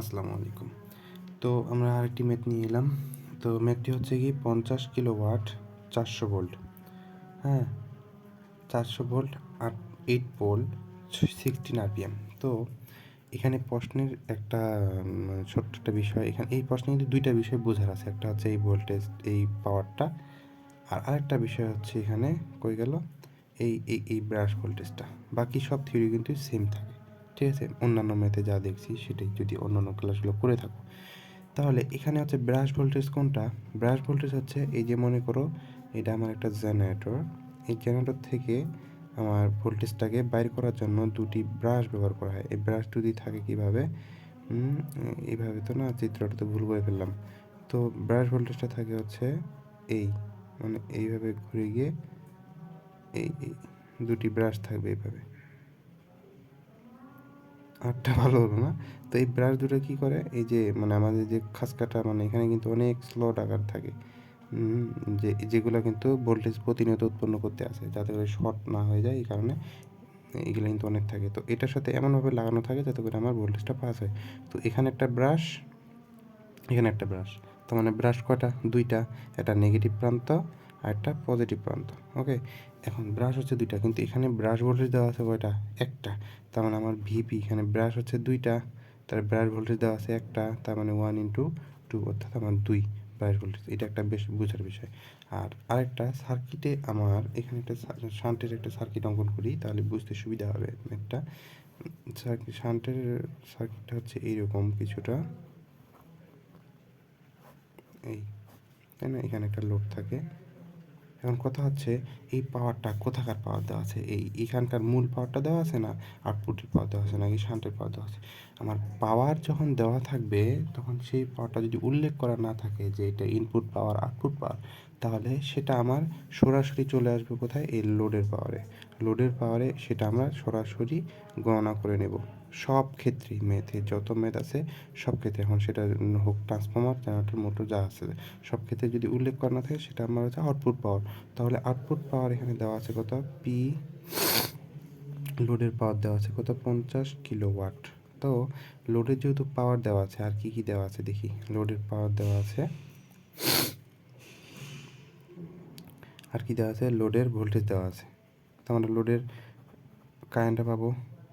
আসসালামু আলাইকুম। তো আমরা আরেকটি ম্যাথ নিয়ে এলাম। তো ম্যাথটি হচ্ছে কি পঞ্চাশ কিলো ওয়াট চারশো ভোল্ট। হ্যাঁ চারশো ভোল্ট আর এইট পোল সিক্সটিন আরপিএম। তো এখানে প্রশ্নের একটা ছোট্ট একটা বিষয়, এখানে এই প্রশ্নে কিন্তু দুইটা বিষয় বোঝার আছে। একটা হচ্ছে এই ভোল্টেজ, এই পাওয়ারটা। আর আরেকটা বিষয় হচ্ছে এখানে কই গেল? এই এই ব্রাশ ভোল্টেজটা। বাকি সব থিওরি কিন্তু সেম থাকে। ঠিক আছে, অন্যান্য ম্যাথে যা দেখছি সেটাই যদি অন্যান্য ক্লাসগুলো করে থাকো। তাহলে এখানে হচ্ছে ব্রাশ ভোল্টেজ কোনটা? ব্রাশ ভোল্টেজ হচ্ছে এই যে মনে করো এটা আমার একটা জেনারেটর এই জেনারেটর থেকে আমার ভোল্টেজটাকে বাইর করার জন্য দুটি ব্রাশ ব্যবহার করা হয়। এই ব্রাশ দুটি থাকে কীভাবে? এইভাবে তো না চিত্রটা তো ভুল করে ফেললাম। তো ব্রাশ ভোল্টেজটা থাকে হচ্ছে এই মানে এইভাবে ঘুরে গিয়ে এই দুটি ব্রাশ থাকবে এইভাবে। আরটা ভালো হলো না। তো এই ব্রাশ দুটো কী করে? এই যে মানে আমাদের যে খাসকাটা মানে এখানে কিন্তু অনেক স্লট আকার থাকে। যে, যেগুলো কিন্তু ভোল্টেজ প্রতিনিয়ত উৎপন্ন করতে আসে, যাতে করে শর্ট না হয়ে যায় এই কারণে এগুলো কিন্তু অনেক থাকে। তো এটার সাথে এমনভাবে লাগানো থাকে যাতে করে আমার ভোল্টেজটা পাস হয়। তো এখানে একটা ব্রাশ এখানে একটা ব্রাশ তো মানে ব্রাশ কয়টা? দুইটা। একটা নেগেটিভ প্রান্ত আর একটা পজিটিভ প্রান্ত ওকে এখন ব্রাশ হচ্ছে দুইটা, কিন্তু এখানে ব্রাশ ভোল্টেজ দেওয়া আছে কয়টা? একটা। তার মানে আমার ভিপি এখানে ব্রাশ হচ্ছে দুইটা, তার ব্রাশ ভোল্টেজ দেওয়া আছে একটা, তার মানে ওয়ান ইন্টু টু অর্থাৎ আমার দুই ব্রাশ ভোল্টেজ এটা একটা বেশ বোঝার বিষয়। আর আরেকটা সার্কিটে আমার, এখানে একটা শান্টের একটা সার্কিট অঙ্কন করি, তাহলে বুঝতে সুবিধা হবে একটা। সার্কিট শান্টের সার্কিটটা হচ্ছে এইরকম কিছুটা। এই, তাই না? এখানে একটা লোড থাকে। এখন কথা হচ্ছে, এই পাওয়ারটা কোথাকার পাওয়ার দেওয়া আছে? এই এখানকার মূল পাওয়ারটা দেওয়া আছে না আউটপুটের পাওয়ার দেওয়া আছে, নাকি শান্টের পাওয়ার দেওয়া আছে? আমার পাওয়ার যখন দেওয়া থাকবে, তখন সেই পাওয়ারটা যদি উল্লেখ করা না থাকে যে এটা ইনপুট পাওয়ার আউটপুট পাওয়ার তাহলে সেটা আমার সরাসরি চলে আসবে কোথায়? এই লোডের পাওয়ারে লোডের পাওয়ারে সেটা আমরা সরাসরি গণনা করে নেব। সব ক্ষেত্রেই ম্যাথে যত ম্যাথ আছে সব ক্ষেত্রে। এখন সেটা হোক ট্রান্সফর্মার জেনারেটর, মোটর, যা আছে, সব ক্ষেত্রে যদি উল্লেখ করা না থাকে, সেটা আমার হচ্ছে আউটপুট পাওয়ার তাহলে আউটপুট পাওয়ার এখানে দেওয়া আছে কত? পি লোডের পাওয়ার দেওয়া আছে কত? পঞ্চাশ কিলো ওয়াট তো লোডের যেহেতু পাওয়ার দেওয়া আছে, আর কি কি দেওয়া আছে দেখি? লোডের পাওয়ার দেওয়া আছে। আর কি দেওয়া আছে? লোডের ভোল্টেজ দেওয়া আছে। তো আমরা লোডের কারেন্টটা পাবো।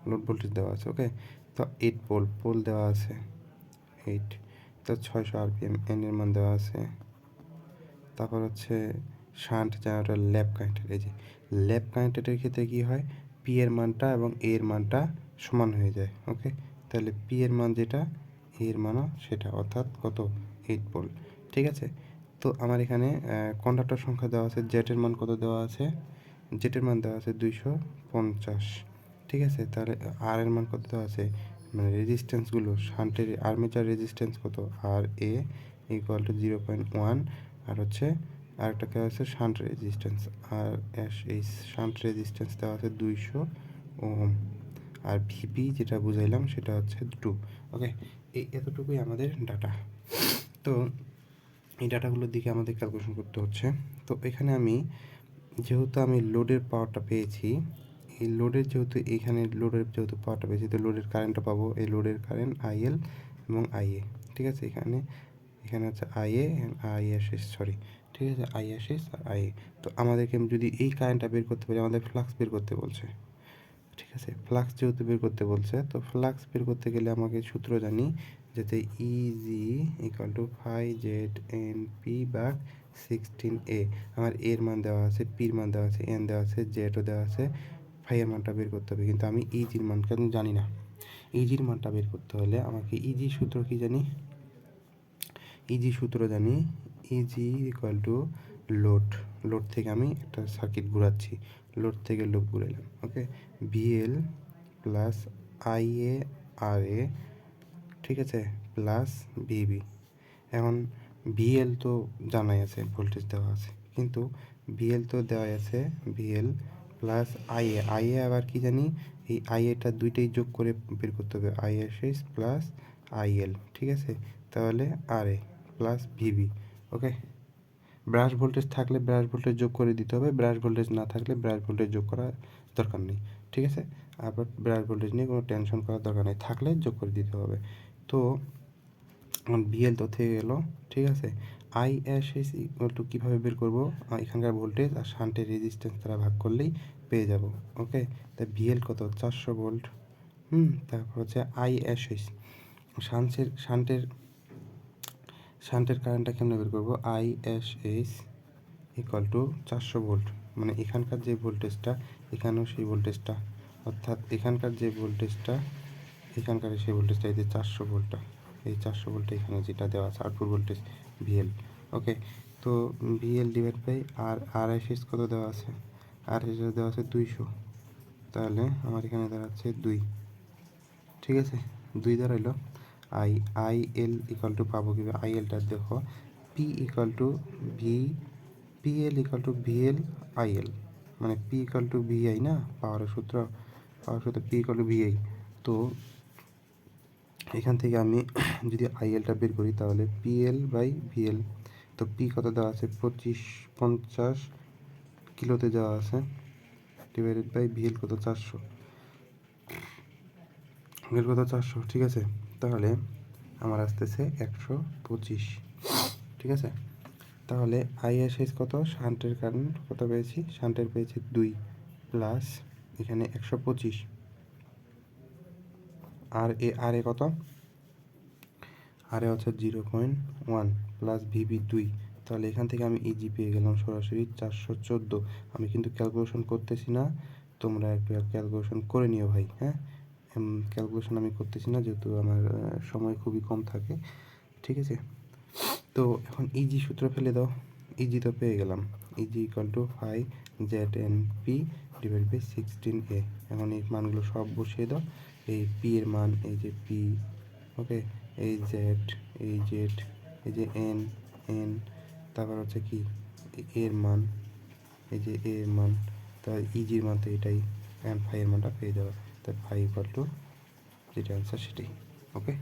লোড ভোল্টেজ দেওয়া আছে ওকে তো এইট পোল পোল দেওয়া আছে এইট তো ছয়শো আরপিএম এন এর মান দেওয়া আছে। তারপর হচ্ছে শান্ট জেনারেটর ল্যাব কানেক্টেড এই যে ল্যাব কানেক্টেডের ক্ষেত্রে কী হয়? পি এর মানটা এবং এ এর মানটা সমান হয়ে যায় ওকে তাহলে পি এর মান যেটা এ এর মানও সেটা, অর্থাৎ কত? এইট পোল ঠিক আছে? তো আমার এখানে কন্ডাক্টর সংখ্যা দেওয়া আছে জেটের মান কত দেওয়া আছে? জেটের মান দেওয়া আছে দুইশো পঞ্চাশ। ঠিক আছে? তাহলে আর এর মান কত আছে? মানে রেজিস্ট্যান্সগুলো শান্টের আর্মেচার রেজিস্ট্যান্স কত? R A equal to zero point one আর হচ্ছে আরেকটা দেওয়া আছে? শান্ট রেজিস্ট্যান্স আর এই শান্ট রেজিস্ট্যান্স দেওয়া আছে দুইশো ওহম। আর ভিপি যেটা বুঝাইলাম সেটা হচ্ছে টু ওকে এই এতটুকুই আমাদের ডাটা তো এই ডাটাগুলোর দিকে আমাদের ক্যালকুলেশন করতে হচ্ছে। তো এখানে আমি, যেহেতু আমি লোডের পাওয়ারটা পেয়েছি এই লোডের যেহেতু, এখানে লোডের যেহেতু পাওয়ারটা পেয়েছি তো লোডের কারেন্টটা পাবো এই লোডের কারেন্ট আইএল এবং আইএ ঠিক আছে? এখানে এখানে হচ্ছে আইএ আইএসএস সরি ঠিক আছে? আইএসএস আর আইএ তো আমাদেরকে যদি এই কারেন্টটা বের করতে পারি আমাদের ফ্লাক্স বের করতে বলছে, ঠিক আছে? ফ্লাক্স যেহেতু বের করতে বলছে, তো ফ্লাক্স বের করতে গেলে আমাকে সূত্র জানি যাতে EG equal to phi Z N P বা সিক্সটিন এ আমার এর মান দেওয়া আছে পির মান দেওয়া আছে এন দেওয়া আছে জেডও দেওয়া আছে ফাইয়ের মানটা বের করতে হবে, কিন্তু আমি ইজির মানটা আমি জানি না। ইজির মানটা বের করতে হলে আমাকে ইজি সূত্র কি জানি? ইজি সূত্র জানি EG equal to load load থেকে আমি একটা সার্কিট ঘুরাচ্ছি লোড থেকে load ঘুরাইলাম okay VL plus I A R A ঠিক আছে? প্লাস ভিবি এখন ভিএল তো জানাই আছে ভোল্টেজ দেওয়া আছে, কিন্তু ভিএল তো দেওয়াই আছে ভিএল প্লাস আইএ আইএ আবার কি জানি? এই আইএটা দুইটাই যোগ করে বের করতে হবে। আইএসএস প্লাস আইএল ঠিক আছে? তাহলে R A plus VB okay brush voltage থাকলে ব্রাশ ভোল্টেজ যোগ করে দিতে হবে। ব্রাশ ভোল্টেজ না থাকলে ব্রাশ ভোল্টেজ যোগ করা দরকার নেই, ঠিক আছে? আবার ব্রাশ ভোল্টেজ নিয়ে কোনো টেনশন করার দরকার নেই। থাকলে যোগ করে দিতে হবে। তো বিএল তো থেকে গেল, ঠিক আছে? I S S equal to কীভাবে বের করব? এখানকার ভোল্টেজ আর শান্টের রেজিস্ট্যান্স তারা ভাগ করলেই পেয়ে যাব ওকে তা ভিএল কত? চারশো ভোল্ট হুম? তারপর হচ্ছে আই এস এস শান্টের শান্টের শান্টের কারেন্টটা কেমনে বের করব? I S S equal to চারশো ভোল্ট মানে এখানকার যে ভোল্টেজটা এখানেও সেই ভোল্টেজটা অর্থাৎ এখানকার যে ভোল্টেজটা এখানকার সেই ভোল্টেজটা এই যে চারশো ভোল্টটা এই চারশো ভোল্টটা এখানে যেটা দেওয়া আছে আউটপুট ভোল্টেজ ভিএল ওকে তো VL divide by R R S কত দেওয়া আছে? আর এস দেওয়া আছে? দুইশো। তাহলে আমার এখানে দাঁড়াচ্ছে দুই। ঠিক আছে? দুই দাঁড়াইলো। I I L equal to পাবো কীভাবে? আই এলটা দেখো। P equal to V P L equal to V L I L মানে P equal to V I না? পাওয়ারের সূত্র। পাওয়ার সূত্র P equal to V I তো এখান থেকে আমি যদি আইএলটা বের করি তাহলে পিএল বাই ভিএল তো পি কত দেওয়া আছে? পঁচিশ, পঞ্চাশ কিলোতে দেওয়া আছে। ডিভাইডেড বাই ভিএল কত? চারশো। ভিএল কত? চারশো, ঠিক আছে? তাহলে আমার আসতেছে একশো পঁচিশ। ঠিক আছে? তাহলে আইএসএস কত? শান্টের কারণ কত পেয়েছি? শান্টের পেয়েছি দুই। প্লাস এখানে একশো পঁচিশ। আর এ আর এ কত? আর এ হচ্ছে zero point one plus VB দুই। তাহলে এখান থেকে আমি ইজি পেয়ে গেলাম সরাসরি চারশো চোদ্দ। আমি কিন্তু ক্যালকুলেশন করতেছি না। তোমরা একটু ক্যালকুলেশন করে নিও ভাই হ্যাঁ? ক্যালকুলেশন আমি করতেছি না, যেহেতু আমার সময় খুবই কম থাকে। ঠিক আছে? তো এখন ইজি সূত্র ফেলে দাও। ইজি তো পেয়ে গেলাম। EG equal to five Z N P divide by sixteen A এখন এই মানগুলো সব বসিয়ে দাও। এই পি এর মান, এই যে পি ওকে এই জেড এই জেড এই যে এন এন তারপর হচ্ছে কি? এর মান, এই যে এর মান তার ইজির মান তো এটাই এন এর মানটা পেয়ে যাবে। তাই ফাইভ ইকাল টু যেটা অ্যান্সার সেটাই ওকে